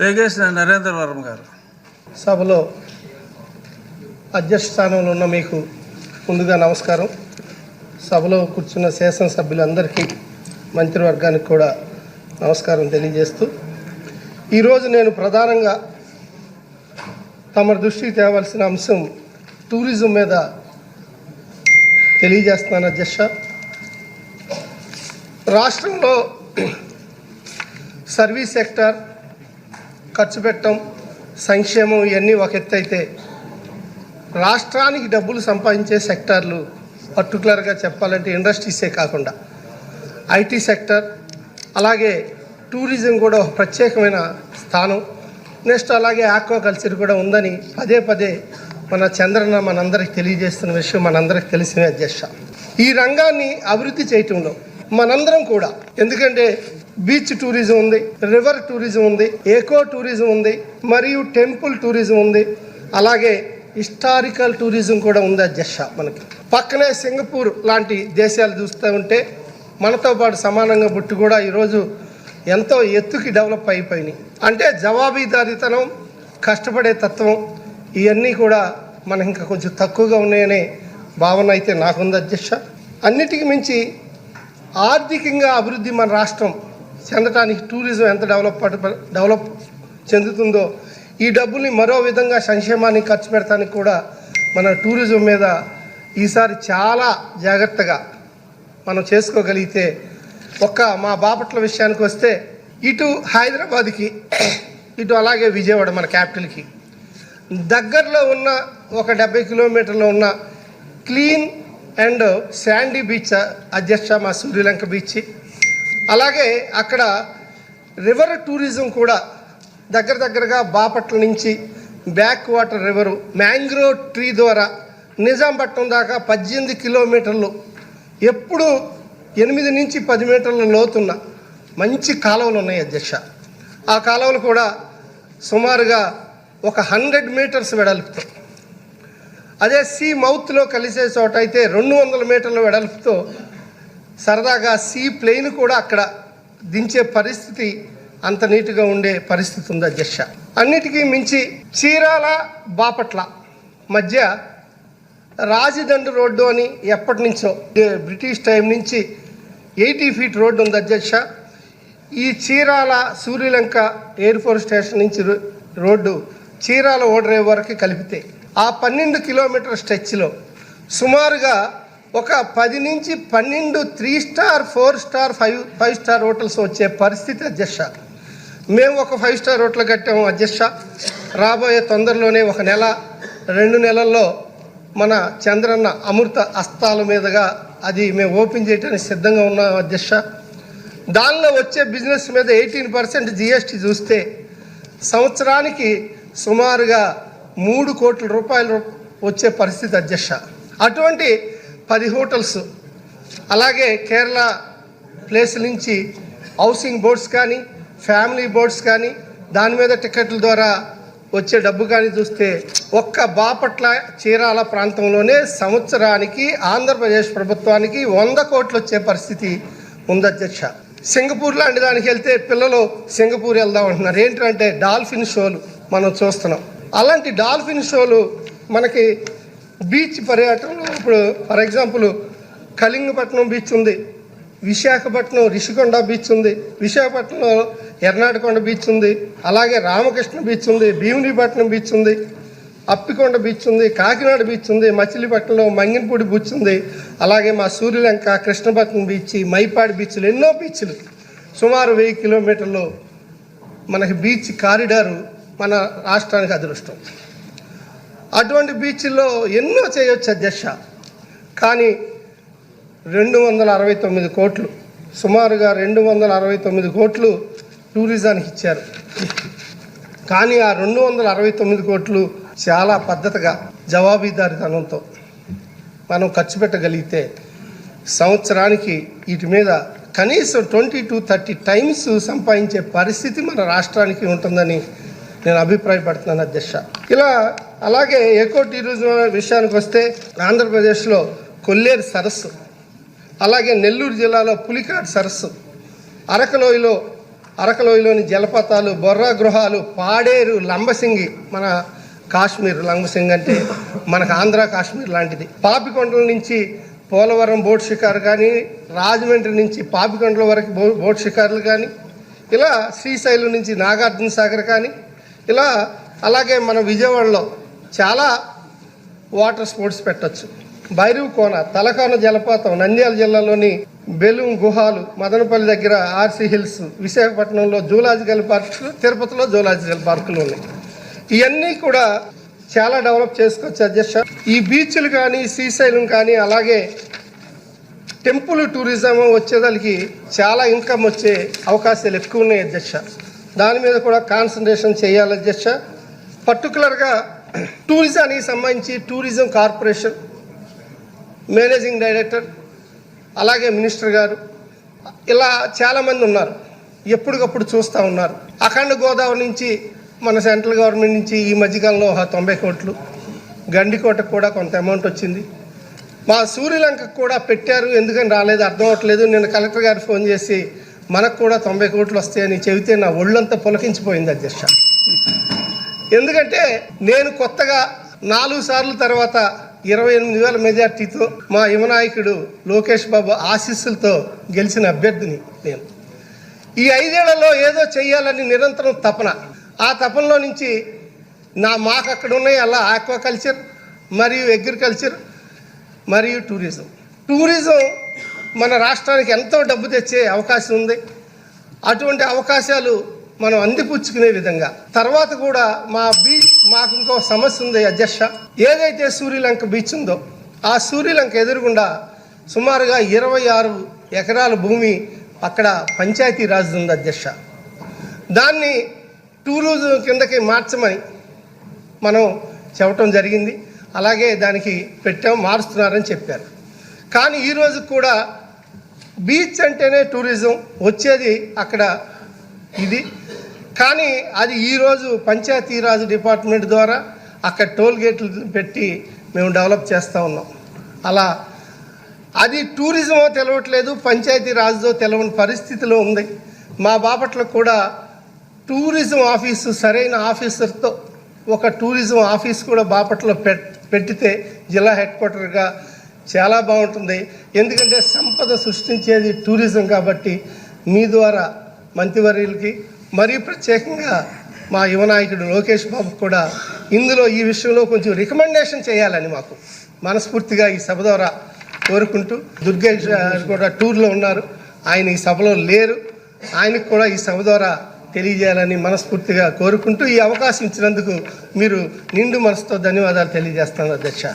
రేగేసిన నరేంద్ర వర్మ గారు. సభలో అధ్యక్ష స్థానంలో ఉన్న మీకు ముందుగా నమస్కారం. సభలో కూర్చున్న శాసనసభ్యులందరికీ మంత్రివర్గానికి కూడా నమస్కారం తెలియజేస్తూ ఈరోజు నేను ప్రధానంగా తమ దృష్టికి తేవలసిన అంశం టూరిజం మీద తెలియజేస్తున్నాను అధ్యక్ష. రాష్ట్రంలో సర్వీస్ సెక్టర్ ఖర్చు పెట్టడం సంక్షేమం ఇవన్నీ ఒక ఎత్తు అయితే రాష్ట్రానికి డబ్బులు సంపాదించే సెక్టార్లు పర్టికులర్గా చెప్పాలంటే ఇండస్ట్రీసే కాకుండా ఐటీ సెక్టర్ అలాగే టూరిజం కూడా ఒక ప్రత్యేకమైన స్థానం. నెక్స్ట్ అలాగే ఆక్వాకల్చర్ కూడా ఉందని పదే పదే మన చంద్రన్న మనందరికి తెలియజేస్తున్న విషయం మనందరికి తెలిసిన అధ్యక్ష. ఈ రంగాన్ని అభివృద్ధి చేయటంలో మనందరం కూడా ఎందుకంటే బీచ్ టూరిజం ఉంది రివర్ టూరిజం ఉంది ఏకో టూరిజం ఉంది మరియు టెంపుల్ టూరిజం ఉంది. అలాగే హిస్టారికల్ టూరిజం కూడా ఉంది అధ్యక్ష మనకి. పక్కనే సింగపూర్ లాంటి దేశాలు చూస్తూ ఉంటే మనతో పాటు సమానంగా బుట్టు కూడా ఈరోజు ఎంతో ఎత్తుకి డెవలప్ అయిపోయినాయి. అంటే జవాబీదారీతనం కష్టపడే తత్వం ఇవన్నీ కూడా మనకి ఇంకా కొంచెం తక్కువగా ఉన్నాయనే భావన అయితే నాకుంది అధ్యక్ష అన్నిటికీ మించి ఆర్థికంగా అభివృద్ధి మన రాష్ట్రం చెందటానికి టూరిజం ఎంత డెవలప్ డెవలప్ చెందుతుందో ఈ డబ్బుల్ని మరో విధంగా సంక్షేమానికి ఖర్చు పెడతానికి కూడా మన టూరిజం మీద ఈసారి చాలా జాగ్రత్తగా మనం చేసుకోగలిగితే ఒక్క మా బాపట్ల విషయానికి వస్తే ఇటు హైదరాబాద్కి ఇటు అలాగే విజయవాడ మన క్యాపిటల్కి. దగ్గరలో ఉన్న ఒక డెబ్బై కిలోమీటర్లో ఉన్న క్లీన్ అండ్ శాండీ బీచ్ అధ్యక్ష మా సూర్యలంక బీచ్ అలాగే అక్కడ రివర్ టూరిజం కూడా దగ్గర దగ్గరగా బాపట్ల నుంచి back water river mangrove tree ద్వారా నిజాంపట్నం దాకా పద్దెనిమిది కిలోమీటర్లు ఎప్పుడు ఎనిమిది నుంచి పది మీటర్ల లోతున్న మంచి కాలువలు ఉన్నాయి అధ్యక్ష. ఆ కాలువలు కూడా సుమారుగా ఒక హండ్రెడ్ మీటర్స్ వెడల్పుతో అదే సీ మౌత్లో కలిసే చోట అయితే రెండు వందల మీటర్ల వెడల్పుతో సరదాగా సీ ప్లేన్ కూడా అక్కడ దించే పరిస్థితి అంత నీటుగా ఉండే పరిస్థితి ఉంది అధ్యక్ష. అన్నిటికీ మించి చీరాల బాపట్ల మధ్య రాజదండ్రి రోడ్డు అని ఎప్పటి నుంచో బ్రిటిష్ టైం నుంచి ఎయిటీ ఫీట్ రోడ్డు ఉంది అధ్యక్ష. ఈ Chirala Suryalanka air force station నుంచి రో- రోడ్డు చీరాల ఓడరే వరకు కలిపితే ఆ పన్నెండు కిలోమీటర్ స్ట్రెచ్లో సుమారుగా ఒక పది నుంచి పన్నెండు three star four star five five star hotels వచ్చే పరిస్థితి అధ్యక్ష. మేము ఒక ఫైవ్ స్టార్ హోటల్ కట్టాము అధ్యక్ష. రాబోయే తొందరలోనే ఒక నెల రెండు నెలల్లో మన చంద్రన్న అమృత అస్తాల మీదుగా అది మేము ఓపెన్ చేయడానికి సిద్ధంగా ఉన్నాం అధ్యక్ష. దానిలో వచ్చే బిజినెస్ మీద ఎయిటీన్ పర్సెంట్ జిఎస్టీ చూస్తే సంవత్సరానికి సుమారుగా మూడు కోట్ల రూపాయలు వచ్చే పరిస్థితి అధ్యక్ష. అటువంటి పది హోటల్స్. అలాగే కేరళ ప్లేస్ నుంచి హౌసింగ్ బోర్డ్స్ కానీ ఫ్యామిలీ బోర్డ్స్ కానీ దాని మీద టికెట్ల ద్వారా వచ్చే డబ్బు కానీ చూస్తే ఒక్క బాపట్ల చీరాల ప్రాంతంలోనే సంవత్సరానికి ఆంధ్రప్రదేశ్ ప్రభుత్వానికి వంద కోట్లు వచ్చే పరిస్థితి ఉంది అధ్యక్ష. సింగపూర్ లాంటి దానికి వెళ్తే పిల్లలు సింగపూర్ వెళ్దాం అంటున్నారు. ఏంటంటే డాల్ఫిన్ షోలు మనం చూస్తున్నాం. అలాంటి డాల్ఫిన్ షోలు మనకి బీచ్ పర్యటనలో ఇప్పుడు ఫర్ ఎగ్జాంపుల్ కళింగపట్నం బీచ్ ఉంది విశాఖపట్నం రిషికొండ బీచ్ ఉంది విశాఖపట్నంలో ఎర్నాటకొండ బీచ్ ఉంది అలాగే రామకృష్ణ బీచ్ ఉంది భీమునిపట్నం బీచ్ ఉంది అప్పికొండ బీచ్ ఉంది కాకినాడ బీచ్ ఉంది మచిలీపట్నంలో మంగినపూడి బీచ్ ఉంది అలాగే మా సూర్యలంక కృష్ణపట్నం బీచ్ మైపాడి బీచ్లు ఎన్నో బీచ్లు సుమారు వెయ్యి కిలోమీటర్లు మనకి బీచ్ కారిడారు మన రాష్ట్రానికి అదృష్టం. అటువంటి బీచ్ల్లో ఎన్నో చేయొచ్చు అధ్యక్ష. కానీ రెండు వందల అరవై తొమ్మిది కోట్లు సుమారుగా రెండు వందల అరవై తొమ్మిది కోట్లు టూరిజానికి ఇచ్చారు. కానీ ఆ రెండు వందల అరవై తొమ్మిది కోట్లు చాలా పద్ధతిగా జవాబీదారితనంతో మనం ఖర్చు పెట్టగలిగితే సంవత్సరానికి వీటి మీద కనీసం ట్వంటీ టు థర్టీ టైమ్స్ సంపాదించే పరిస్థితి మన రాష్ట్రానికి ఉంటుందని నేను అభిప్రాయపడుతున్నాను అధ్యక్ష. ఇలా అలాగే ఎకో టూరిజం విషయానికి వస్తే ఆంధ్రప్రదేశ్లో కొల్లేరు సరస్సు అలాగే నెల్లూరు జిల్లాలో పులికాట్ సరస్సు అరకలోయలో అరకలోయలోని జలపాతాలు బొర్రా గృహాలు పాడేరు లంబసింగి మన కాశ్మీర్ లంబసింగ్ అంటే మనకు ఆంధ్ర కాశ్మీర్ లాంటిది. పాపికొండల నుంచి పోలవరం బోట్ షికారు కానీ రాజమండ్రి నుంచి పాపికొండల వరకు బో బోట్ షికారులు కానీ ఇలా శ్రీశైలం నుంచి నాగార్జున సాగర్ కానీ ఇలా అలాగే మన విజయవాడలో చాలా వాటర్ స్పోర్ట్స్ పెట్టొచ్చు. భైరవ్ కోన తలకోన జలపాతం నంద్యాల జిల్లాలోని బెలూం గుహాలు మదనపల్లి దగ్గర ఆర్సీ హిల్స్ విశాఖపట్నంలో జూలాజికల్ పార్కులు తిరుపతిలో జూలాజికల్ పార్కులు ఉన్నాయి. ఇవన్నీ కూడా చాలా డెవలప్ చేసుకోవచ్చు అధ్యక్ష. ఈ బీచ్లు కానీ శ్రీశైలం కానీ అలాగే టెంపుల్ టూరిజం వచ్చేదానికి చాలా ఇన్కమ్ వచ్చే అవకాశాలు ఎక్కువ ఉన్నాయి అధ్యక్ష. దాని మీద కూడా కాన్సన్ట్రేషన్ చేయాలి అధ్యక్ష పర్టికులర్గా టూరిజానికి సంబంధించి టూరిజం కార్పొరేషన్ మేనేజింగ్ డైరెక్టర్ అలాగే మినిస్టర్ గారు ఇలా చాలామంది ఉన్నారు. ఎప్పటికప్పుడు చూస్తూ ఉన్నారు. అఖండ గోదావరి నుంచి మన సెంట్రల్ గవర్నమెంట్ నుంచి ఈ మధ్యకాలంలో తొంభై కోట్లు గండికోటకు కూడా కొంత అమౌంట్ వచ్చింది. మా సూర్యలంకకు కూడా పెట్టారు ఎందుకని రాలేదు అర్థం అవ్వట్లేదు. నేను కలెక్టర్ గారు ఫోన్ చేసి మనకు కూడా తొంభై కోట్లు వస్తాయని చెబితే నా ఒళ్ళంతా పులకించిపోయింది అధ్యక్ష. ఎందుకంటే నేను కొత్తగా నాలుగు సార్లు తర్వాత ఇరవై ఎనిమిది వేల మెజార్టీతో మా యువనాయకుడు లోకేష్ బాబు ఆశీస్సులతో గెలిచిన అభ్యర్థిని నేను. ఈ ఐదేళ్ళలో ఏదో చేయాలని నిరంతరం తపన. ఆ తపనలో నుంచి నా మాకు అక్కడ ఉన్నాయి అలా ఆక్వాకల్చర్ మరియు అగ్రికల్చర్ మరియు టూరిజం. టూరిజం మన రాష్ట్రానికి ఎంతో డబ్బు తెచ్చే అవకాశం ఉంది. అటువంటి అవకాశాలు మనం అందిపుచ్చుకునే విధంగా. తర్వాత కూడా మా బీచ్ మాకు ఇంకో సమస్య ఉంది అధ్యక్ష. ఏదైతే సూర్యలంక బీచ్ ఉందో ఆ సూర్యలంక ఎదురుగుండా సుమారుగా ఇరవై ఆరు ఎకరాల భూమి అక్కడ పంచాయతీ రాజు ఉంది అధ్యక్ష. దాన్ని టూరిజం కిందకి మార్చమని మనం చెప్పటం జరిగింది. అలాగే దానికి పెట్టాం మారుస్తున్నారని చెప్పారు. కానీ ఈరోజు కూడా బీచ్ అంటేనే టూరిజం వచ్చేది అక్కడ ఇది. కానీ అది ఈరోజు పంచాయతీరాజ్ డిపార్ట్మెంట్ ద్వారా అక్కడ టోల్ గేట్లు పెట్టి మేము డెవలప్ చేస్తూ ఉన్నాం. అలా అది టూరిజమో తెలవట్లేదు పంచాయతీ రాజుతో తెలవని పరిస్థితిలో ఉంది. మా బాపట్ల కూడా టూరిజం ఆఫీసు సరైన ఆఫీసర్తో ఒక టూరిజం ఆఫీస్ కూడా బాపట్ల పెట్ పెట్టితే జిల్లా హెడ్ క్వార్టర్గా చాలా బాగుంటుంది. ఎందుకంటే సంపద సృష్టించేది టూరిజం కాబట్టి మీ ద్వారా మంత్రివర్యులకి మరీ ప్రత్యేకంగా మా యువనాయకుడు లోకేష్ బాబు కూడా ఇందులో ఈ విషయంలో కొంచెం రికమెండేషన్ చేయాలని మాకు మనస్ఫూర్తిగా ఈ సభ ద్వారా కోరుకుంటూ దుర్గేష్ కూడా టూర్లో ఉన్నారు. ఆయన ఈ సభలో లేరు. ఆయనకు కూడా ఈ సభ ద్వారా తెలియజేయాలని మనస్ఫూర్తిగా కోరుకుంటూ ఈ అవకాశం ఇచ్చినందుకు మీరు నిండు మనసుతో ధన్యవాదాలు తెలియజేస్తాను అధ్యక్ష.